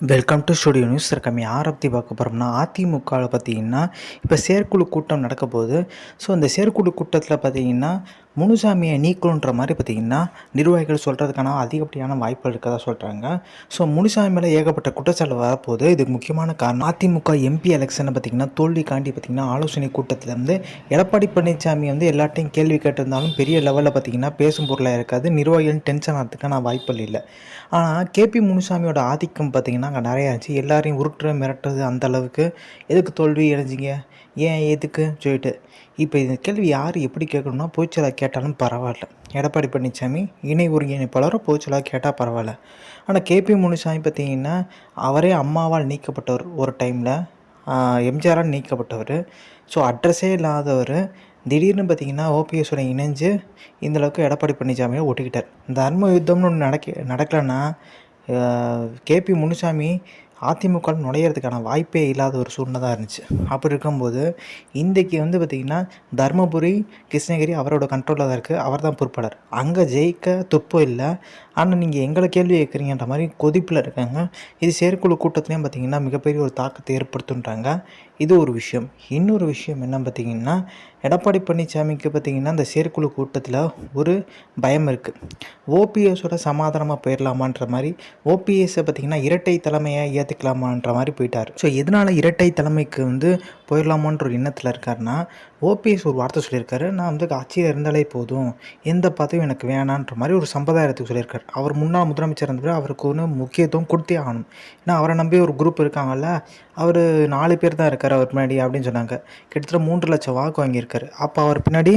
Welcome to studio news இருக்கமே யாரை பற்றி பார்க்க போகிறோம்னா அதிமுகவில் பார்த்தீங்கன்னா இப்போ செயற்குழு கூட்டம் நடக்க போகுது ஸோ அந்த செயற்குழு கூட்டத்தில் பார்த்தீங்கன்னா முனுசாமியை நீக்கணுன்ற மாதிரி பார்த்தீங்கன்னா நிர்வாகிகள் சொல்கிறதுக்கான அதிகப்படியான வாய்ப்புகள் இருக்கதா சொல்கிறாங்க ஸோ முனுசாமி மேலே ஏகப்பட்ட குற்றச்சாட்டு வரப்போகுது. இதுக்கு முக்கியமான காரணம் அதிமுக எம்பி எலெக்ஷனை பார்த்தீங்கன்னா தோல்விக்காண்டி பார்த்தீங்கன்னா ஆலோசனை கூட்டத்தில் வந்து எடப்பாடி பழனிசாமி வந்து எல்லாட்டையும் கேள்வி கேட்டிருந்தாலும் பெரிய லெவலில் பார்த்தீங்கன்னா பேசும் பொருளாக இருக்காது. நிர்வாகிகள் டென்ஷன் ஆகிறதுக்கான வாய்ப்புகள் இல்லை. ஆனால் கேபி முனுசாமியோட ஆதிக்கம் பார்த்திங்கன்னா அங்கே நிறையா இருந்துச்சு எல்லாரையும் உருட்டுற மிரட்டுறது அந்த அளவுக்கு எதுக்கு தோல்வி இணைஞ்சிங்க ஏன் எதுக்கு? சொல்லிட்டு. இப்போ இந்த கேள்வி யார் எப்படி கேட்கணும்னா போய்ச்சலாக கேட்டாலும் பரவாயில்ல. எடப்பாடி பழனிசாமி இணை ஒருங்கிணைப்பாளரை போய்ச்சலாக கேட்டால் பரவாயில்ல. ஆனால் கேபி முனுசாமி பார்த்தீங்கன்னா அவரே அம்மாவால் நீக்கப்பட்டவர் ஒரு டைமில். எம்ஜிஆரால் நீக்கப்பட்டவர். ஸோ அட்ரஸே இல்லாதவர். திடீர்னு பார்த்தீங்கன்னா ஓபிஎஸோட இணைஞ்சு இந்தளவுக்கு எடப்பாடி பழனிசாமியை ஒட்டிக்கிட்டார் தர்ம யுத்தம்னு ஒன்று நடக்க நடக்கலைன்னா கேபி முனுசாமி அதிமுக நுழையிறதுக்கான வாய்ப்பே இல்லாத ஒரு சூழ்நிலை தான் இருந்துச்சு. அப்படி இருக்கும்போது இன்றைக்கு வந்து பார்த்திங்கன்னா தருமபுரி கிருஷ்ணகிரி அவரோட கண்ட்ரோலில் தான் இருக்குது அவர் தான் பொறுப்பாளர். அங்கே ஜெயிக்க துப்பம் இல்லை ஆனால் நீங்கள் எங்களை கேள்வி கேட்குறீங்கன்ற மாதிரி கொதிப்பில் இருக்காங்க. இது செயற்குழு கூட்டத்துலேயும் பார்த்திங்கன்னா மிகப்பெரிய ஒரு தாக்கத்தை ஏற்படுத்துன்றாங்க. இது ஒரு விஷயம். இன்னொரு விஷயம் என்ன பார்த்திங்கன்னா எடப்பாடி பழனிசாமிக்கு பார்த்திங்கன்னா அந்த செயற்குழு கூட்டத்தில் ஒரு பயம் இருக்குது ஓபிஎஸோட சமாதானமாக போயிடலாமான்ற மாதிரி ஓபிஎஸை பார்த்திங்கன்னா இரட்டை தலைமையாக ஏற்றுக்கலாமான்ற மாதிரி போயிட்டார். ஸோ எதனால் இரட்டை தலைமைக்கு வந்து போயிடலாமான்ற ஒரு எண்ணத்தில் இருக்காருன்னா ஓபிஎஸ் ஒரு வார்த்தை சொல்லியிருக்காரு. நான் வந்து ஆட்சியில் இருந்தாலே போதும் எந்த பதவியும் எனக்கு வேணான்ற மாதிரி ஒரு சம்பிரதாயத்துக்கு சொல்லியிருக்காரு. அவர் முன்னாள் முதலமைச்சர் இருந்தவர் அவருக்கு ஒன்று முக்கியத்துவம் கொடுத்தே ஆகணும். ஏன்னா அவரை நம்பி ஒரு குரூப் இருக்காங்கல்ல அவர் நாலு பேர் தான் இருக்கார் அவர் பின்னாடி அப்படின்னு சொன்னாங்க. கிட்டத்தட்ட மூன்று லட்சம் வாக்கு வாங்கியிருக்காரு. அப்போ அவர் பின்னாடி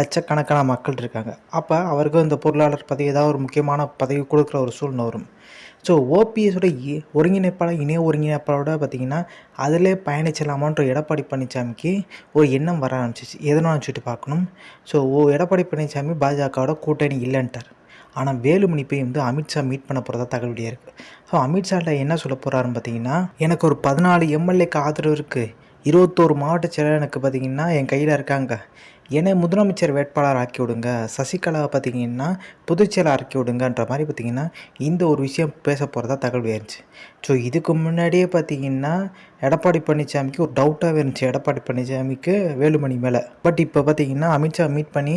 லட்சக்கணக்கான மக்கள் இருக்காங்க. அப்போ அவருக்கு இந்த பொருளாளர் பதவி ஏதாவது ஒரு முக்கியமான பதவி கொடுக்குற ஒரு சூழ்நிலை வரும். ஸோ ஓபிஎஸோட ஒருங்கிணைப்பாளர் இணைய ஒருங்கிணைப்பாளரோட பார்த்திங்கன்னா அதிலே பயணிச்சலாமான்ற எடப்பாடி பழனிசாமிக்கு ஒரு எண்ணம் வர ஆரம்பிச்சிச்சு. எதனால் வச்சுட்டு பார்க்கணும். ஸோ ஓ எடப்பாடி பழனிசாமி பாஜகவோட கூட்டணி இல்லைன்ட்டார். ஆனால் வேலுமணி போய் வந்து அமித்ஷா மீட் பண்ண போகிறதா தகவல் இருக்குது ஸோ அமித்ஷாட்ட என்ன சொல்ல போகிறாருன்னு பார்த்தீங்கன்னா எனக்கு ஒரு பதினாலு எம்எல்ஏக்கு ஆதரவு இருக்குது இருபத்தோரு மாவட்ட செயலர் எனக்கு பார்த்திங்கன்னா என் கையில் இருக்காங்க. என்னை முதலமைச்சர் வேட்பாளர் ஆக்கி விடுங்க. சசிகலாவை பார்த்தீங்கன்னா பொதுச்செயலாளர் ஆக்கி விடுங்கன்ற மாதிரி பார்த்தீங்கன்னா இந்த ஒரு விஷயம் பேச போகிறதா தகவல் இருந்துச்சு. ஸோ இதுக்கு முன்னாடியே பார்த்தீங்கன்னா எடப்பாடி பழனிசாமிக்கு ஒரு டவுட்டாகவே இருந்துச்சு. எடப்பாடி பழனிசாமிக்கு வேலுமணி மேலே. பட் இப்போ பார்த்தீங்கன்னா அமித்ஷா மீட் பண்ணி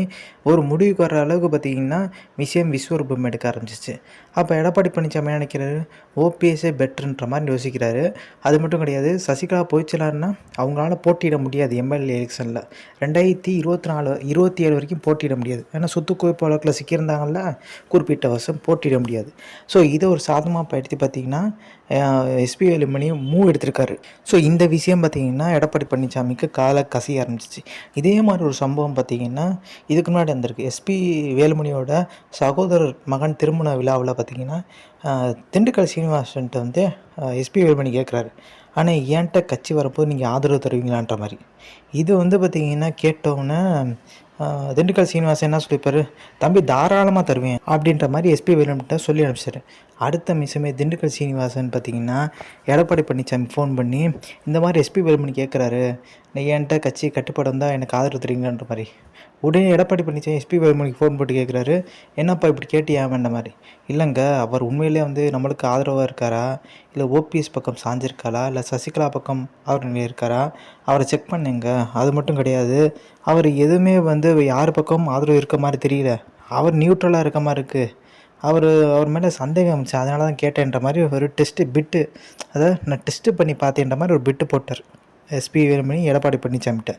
ஒரு முடிவுக்கு வர அளவுக்கு பார்த்தீங்கன்னா விஷயம் விஸ்வரூபம் எடுக்க ஆரம்பிச்சிச்சு. அப்போ எடப்பாடி பழனிசாமி நினைக்கிறாரு? ஓபிஎஸ்ஸே பெட்டர்ன்ற மாதிரி யோசிக்கிறாரு. அது மட்டும் கிடையாது சசிகலா போயிச்சலான்னா அவங்களால போட்டியிட முடியாது எம்எல்ஏ எலெக்ஷனில். ரெண்டாயிரத்தி இருபத்தி நாலு இருபத்தி ஏழு வரைக்கும் போட்டியிட முடியாது. ஏன்னா சொத்து குவிப்பு வழக்கில் சிக்கியிருந்தாங்கல்ல குறிப்பிட்ட வருஷம் போட்டியிட முடியாது. ஸோ இதை ஒரு சாதமாக பயன்படுத்தி பார்த்தீங்கன்னா எஸ்பி வேலுமணியும் மூவ் எடுத்திருக்காரு. ஸோ இந்த விஷயம் பார்த்திங்கன்னா எடப்பாடி பழனிசாமிக்கு காலை கசிய ஆரம்பிச்சிச்சு. இதே மாதிரி ஒரு சம்பவம் பார்த்திங்கன்னா இதுக்கு முன்னாடி வந்திருக்கு. எஸ்பி வேலுமணியோட சகோதரர் மகன் திருமண விழாவில் பார்த்திங்கன்னா திண்டுக்கல் சீனிவாசன்ட்டு வந்து எஸ்பி வேலுமணி கேட்குறாரு ஆனால் ஏன்ட்ட கட்சி வரப்போது நீங்கள் ஆதரவு தருவீங்களான்ற மாதிரி. இது வந்து பார்த்திங்கன்னா கேட்டோன்னே திண்டுக்கல் சீனிவாசன் என்ன சொல்லியிருப்பார் தம்பி தாராளமாக தருவேன். அப்படின்ற மாதிரி எஸ்பி வேலுமணிட்ட சொல்லி அனுப்பிச்சாரு. அடுத்த மிஷமே திண்டுக்கல் சீனிவாசன் பார்த்தீங்கன்னா எடப்பாடி பழனிசாமி ஃபோன் பண்ணி இந்த மாதிரி எஸ்பி வேலுமணி கேட்குறாரு. நீ என்கிட்ட கட்சி கட்டுப்படம் தான் எனக்கு ஆதரவு தருவீங்கன்ற மாதிரி. உடனே எடப்பாடி பழனிசாமி எஸ்பி வேலுமணிக்கு ஃபோன் போட்டு கேட்குறாரு. என்னப்பா இப்படி கேட்டியாமன்ற மாதிரி. இல்லைங்க அவர் உண்மையிலே வந்து நம்மளுக்கு ஆதரவாக இருக்காரா? இல்லை ஓபிஎஸ் பக்கம் சாஞ்சிருக்காரா இல்லை சசிகலா பக்கம் அவர் இருக்காரா அவரை செக் பண்ணுங்க. அது மட்டும் கிடையாது. அவர் எதுவுமே வந்து யார் பக்கம் ஆதரவு இருக்க மாதிரி தெரியல. அவர் நியூட்ரலாக இருக்க மாதிரி இருக்குது அவர் அவர் மேலே சந்தேகம் இருந்துச்சு. அதனால தான் கேட்டேன்ற மாதிரி ஒரு டெஸ்ட்டு பிட்டு அதாவது நான் டெஸ்ட்டு பண்ணி பார்த்தேன்ற மாதிரி ஒரு பிட்டு போட்டார். எஸ்பி வேலுமணி எடப்பாடி பழனிசாமிகிட்ட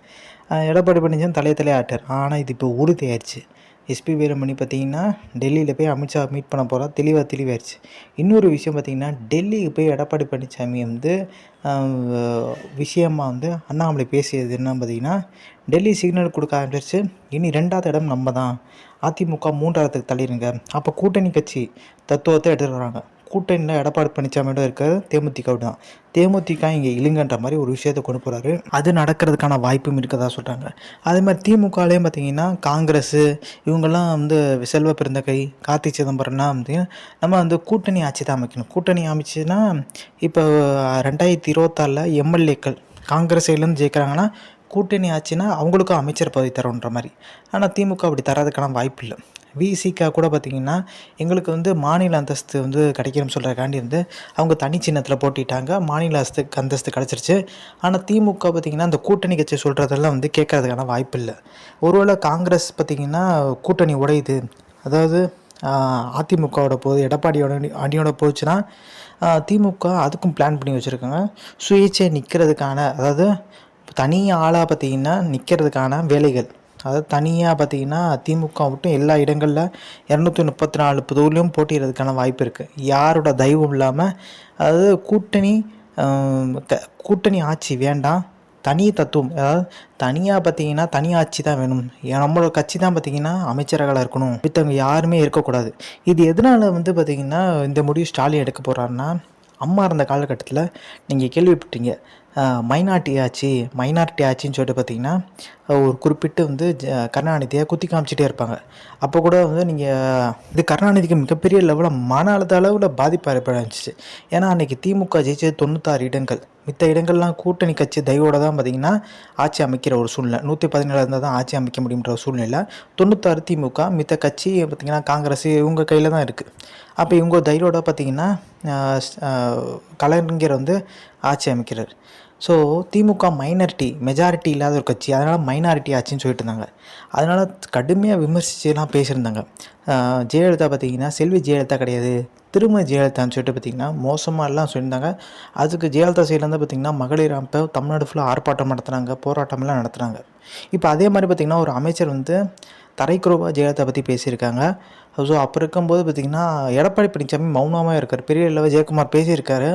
எடப்பாடி பழனிசாமி தலையை தலையே ஆட்டார் ஆனால் இது இப்போ உறுதி ஆயிடுச்சு எஸ்பி வீரமணி பார்த்திங்கன்னா டெல்லியில் போய் அமித்ஷா மீட் பண்ண போகிறா தெளிவாக தெளிவாயிடுச்சு இன்னொரு விஷயம் பார்த்திங்கன்னா டெல்லிக்கு போய் எடப்பாடி பழனிசாமி வந்து விஷயமாக வந்து அண்ணாமலை பேசியது என்ன பார்த்திங்கன்னா டெல்லி சிக்னல் கொடுக்க ஆரம்பிச்சிருச்சு. இனி ரெண்டாவது இடம் நம்ம தான் அதிமுக மூன்றாவதுக்கு தள்ளிடுங்க அப்போ கூட்டணி கட்சி தத்துவத்தை எடுத்துகிட்டு வராங்க கூட்டணியில் எடப்பாடி பழனிசாமியோட இருக்கிறது தேமுதிக தான். தேமுதிக இங்கே இழுங்கன்ற மாதிரி ஒரு விஷயத்தை கொண்டு போகிறாரு அது நடக்கிறதுக்கான வாய்ப்பும் இருக்கதா சொல்கிறாங்க அதே மாதிரி திமுகலேயும் பார்த்தீங்கன்னா காங்கிரஸ் இவங்கெல்லாம் வந்து செல்வ பெருந்தகை கார்த்தி சிதம்பரம்லாம் வந்து நம்ம வந்து கூட்டணி ஆட்சி தான் அமைக்கணும். கூட்டணி அமைச்சுன்னா இப்போ ரெண்டாயிரத்தி இருபத்தாறில் எம்எல்ஏக்கள் காங்கிரஸ் சைட்லேருந்து ஜெயிக்கிறாங்கன்னா கூட்டணி ஆச்சுன்னா அவங்களுக்கும் அமைச்சர் பதவி தரோன்ற மாதிரி. ஆனால் திமுக அப்படி தரதுக்கான வாய்ப்பு இல்லை. விசிக்காக கூட பார்த்திங்கன்னா எங்களுக்கு வந்து மாநில அந்தஸ்து வந்து கிடைக்கணும்னு சொல்கிறக்காண்டி வந்து அவங்க தனி சின்னத்தில் போட்டிட்டாங்க. மாநில அந்தஸ்து அந்தஸ்து கிடச்சிருச்சு. ஆனால் திமுக பார்த்திங்கன்னா அந்த கூட்டணி கட்சி சொல்கிறதெல்லாம் வந்து கேட்கறதுக்கான வாய்ப்பு இல்லை ஒருவேளை காங்கிரஸ் பார்த்திங்கன்னா கூட்டணி உடையுது. அதாவது அதிமுகவோட போது எடப்பாடியோட அணியோட போச்சுன்னா திமுக அதுக்கும் பிளான் பண்ணி வச்சுருக்காங்க. சுயேட்சை நிற்கிறதுக்கான அதாவது தனி ஆளாக பார்த்திங்கன்னா நிற்கிறதுக்கான வேலைகள். அதாவது தனியாக பார்த்தீங்கன்னா திமுக மட்டும் எல்லா இடங்களில் இரநூத்தி முப்பத்தி நாலு தொகுதியிலும் போட்டியிடுறதுக்கான வாய்ப்பு இருக்குது யாரோட தெய்வம் இல்லாமல் அதாவது கூட்டணி கூட்டணி ஆட்சி வேண்டாம். தனி தத்துவம் அதாவது தனியாக பார்த்தீங்கன்னா தனி ஆட்சி தான் வேணும். ஏன் நம்மளோட கட்சி தான் பார்த்தீங்கன்னா அமைச்சர்களாக இருக்கணும். மித்தவங்க யாருமே இருக்கக்கூடாது. இது எதனால் வந்து பார்த்தீங்கன்னா இந்த முடிவு ஸ்டாலின் எடுக்க போகிறாருன்னா அம்மா இருந்த காலகட்டத்தில் நீங்கள் கேள்விப்பட்டீங்க மைனாரிட்டி ஆட்சி மைனாரிட்டி ஆட்சின்னு சொல்லிட்டு பார்த்தீங்கன்னா ஒரு குறிப்பிட்டு வந்து ஜ- கருணாநிதியை குத்தி காமிச்சிட்டே இருப்பாங்க. அப்போ கூட வந்து நீங்கள் இது கருணாநிதிக்கு மிகப்பெரிய லெவலில் மன அழுத்த அளவில் பாதிப்பு ஏற்பட்டுச்சு ஏன்னா அன்றைக்கி திமுக ஜெயிச்சது தொண்ணூத்தாறு இடங்கள். மித்த இடங்கள்லாம் கூட்டணி கட்சி தயவோட தான் பார்த்தீங்கன்னா ஆட்சி அமைக்கிற ஒரு சூழ்நிலை. நூற்றி பதினேழு இருந்தால் தான் ஆட்சி அமைக்க முடியுன்ற ஒரு சூழ்நிலை. தொண்ணூத்தாறு திமுக மித்த கட்சி பார்த்திங்கன்னா காங்கிரஸ் இவங்க கையில் தான் இருக்குது அப்போ இவங்க தயவோட பார்த்திங்கன்னா கலைஞர் வந்து ஆட்சி அமைக்கிறார். ஸோ திமுக மைனாரிட்டி மெஜாரிட்டி இல்லாத ஒரு கட்சி. அதனால் மைனாரிட்டி ஆச்சுன்னு சொல்லிட்டு இருந்தாங்க அதனால் கடுமையாக விமர்சிச்சுலாம் பேசியிருந்தாங்க. ஜெயலலிதா பார்த்தீங்கன்னா செல்வி ஜெயலலிதா கிடையாது திரும்ப ஜெயலலிதான்னு சொல்லிட்டு பார்த்திங்கன்னா மோசமாக எல்லாம் சொல்லியிருந்தாங்க. அதுக்கு ஜெயலலிதா சைட்லேருந்து பார்த்திங்கன்னா மகளிர் அமைப்பை தமிழ்நாடு ஃபுல்லாக ஆர்ப்பாட்டம் நடத்துனாங்க போராட்டம்லாம் நடத்துனாங்க. இப்போ அதே மாதிரி பார்த்திங்கன்னா ஒரு அமைச்சர் வந்து தரைக்குறவா ஜெயலலிதா பற்றி பேசியிருக்காங்க. ஸோ அப்போ இருக்கும்போது பார்த்திங்கன்னா எடப்பாடி பழனிசாமி மௌனமாக இருக்கார். பெரிய அளவு ஜெயக்குமார் பேசியிருக்காரு.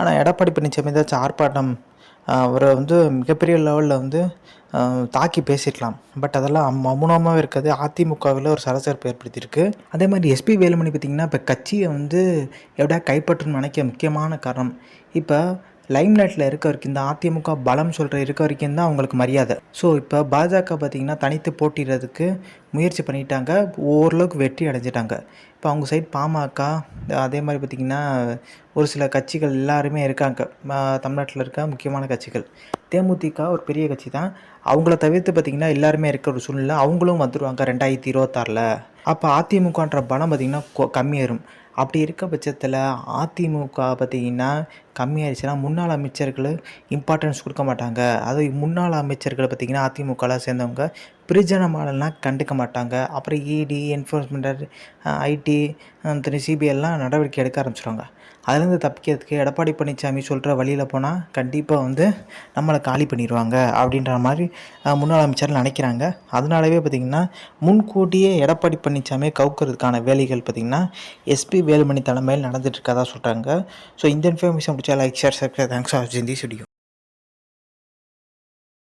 ஆனால் எடப்பாடி பழனிசாமி ஏதாச்சும் ஆர்ப்பாட்டம் அவரை வந்து மிகப்பெரிய லெவலில் வந்து தாக்கி பேசியிருக்கலாம் பட் அதெல்லாம் மௌனமாகவே இருக்காது. அதிமுகவில் ஒரு சரசரப்பு ஏற்படுத்தியிருக்கு. அதே மாதிரி எஸ்பி வேலுமணி பார்த்திங்கன்னா இப்போ கட்சியை வந்து எப்படியா கைப்பற்றணும்னு நினைக்க முக்கியமான காரணம். இப்போ லைம்லைட்டில் இருக்க வரைக்கும் தான் அதிமுக பலம் சொல்கிற இருக்க வரைக்கும் தான் அவங்களுக்கு மரியாதை. ஸோ இப்போ பாஜக பார்த்திங்கன்னா தனித்து போட்டிடுறதுக்கு முயற்சி பண்ணிட்டாங்க. ஓரளவுக்கு வெற்றி அடைஞ்சிட்டாங்க. இப்போ அவங்க சைட் பாமக அதே மாதிரி பார்த்திங்கன்னா ஒரு சில கட்சிகள் எல்லாருமே இருக்காங்க. தமிழ்நாட்டில் இருக்க முக்கியமான கட்சிகள். தேமுதிக ஒரு பெரிய கட்சி தான். அவங்கள தவிர்த்து பார்த்திங்கன்னா எல்லாருமே இருக்க ஒரு சூழ்நிலை அவங்களும் வந்துடுவாங்க ரெண்டாயிரத்தி இருபத்தாறில். அப்போ அதிமுகன்ற பலம் பார்த்திங்கன்னா கொ- கம்மியாயிரும் அப்படி இருக்க பட்சத்தில் அதிமுக பார்த்திங்கன்னா கம்மியாயிருச்சுன்னா முன்னாள் அமைச்சர்கள் இம்பார்ட்டன்ஸ் கொடுக்க மாட்டாங்க. அது முன்னாள் அமைச்சர்களை பார்த்திங்கன்னா அதிமுகலாம் சேர்ந்தவங்க பிரிஜனமாலலாம் கண்டுக்க மாட்டாங்க. அப்புறம் இடி என்ஃபோர்ஸ்மெண்ட் ஐடி சிபிஐலாம் நடவடிக்கை எடுக்க ஆரம்பிச்சிடுவாங்க அதுலேருந்து தப்பிக்கிறதுக்கு எடப்பாடி பழனிசாமி சொல்கிற வழியில் போனால் கண்டிப்பாக வந்து நம்மளை காலி பண்ணிடுவாங்க அப்படின்ற மாதிரி முன்னாள் அமைச்சர் நினைக்கிறாங்க. அதனாலவே பார்த்திங்கன்னா முன்கூட்டியே எடப்பாடி பழனிசாமியை கவுக்கிறதுக்கான வேலைகள் பார்த்திங்கன்னா எஸ்பி வேலுமணி தலைமையில் நடந்துட்டு இருக்கதா சொல்கிறாங்க. ஸோ இந்த இன்ஃபர்மேஷன் பிடிச்சா like share subscribe thanks of ஜிந்தி தி